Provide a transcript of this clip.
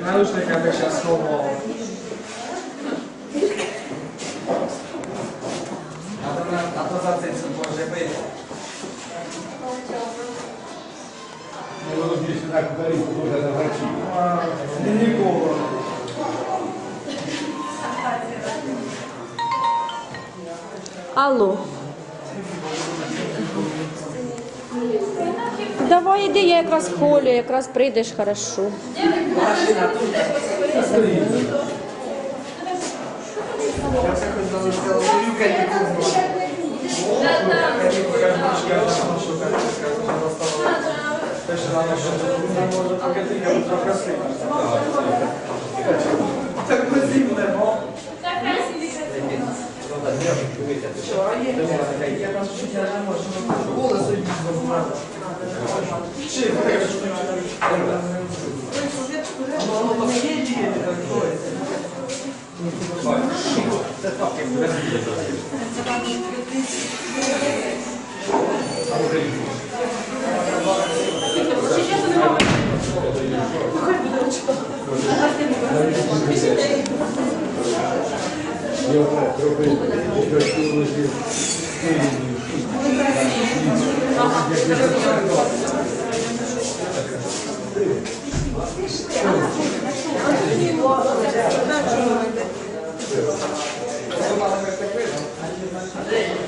Narożnika by się schował. A to za tym, co może być. Nie rozumie się tak dalej, bo może zawraci. Nie było. Alô. Давай іди, я якраз в якраз прийдеш хорошо. Maszyna tu stoi. Ja se jakoś zamyślał, Andrea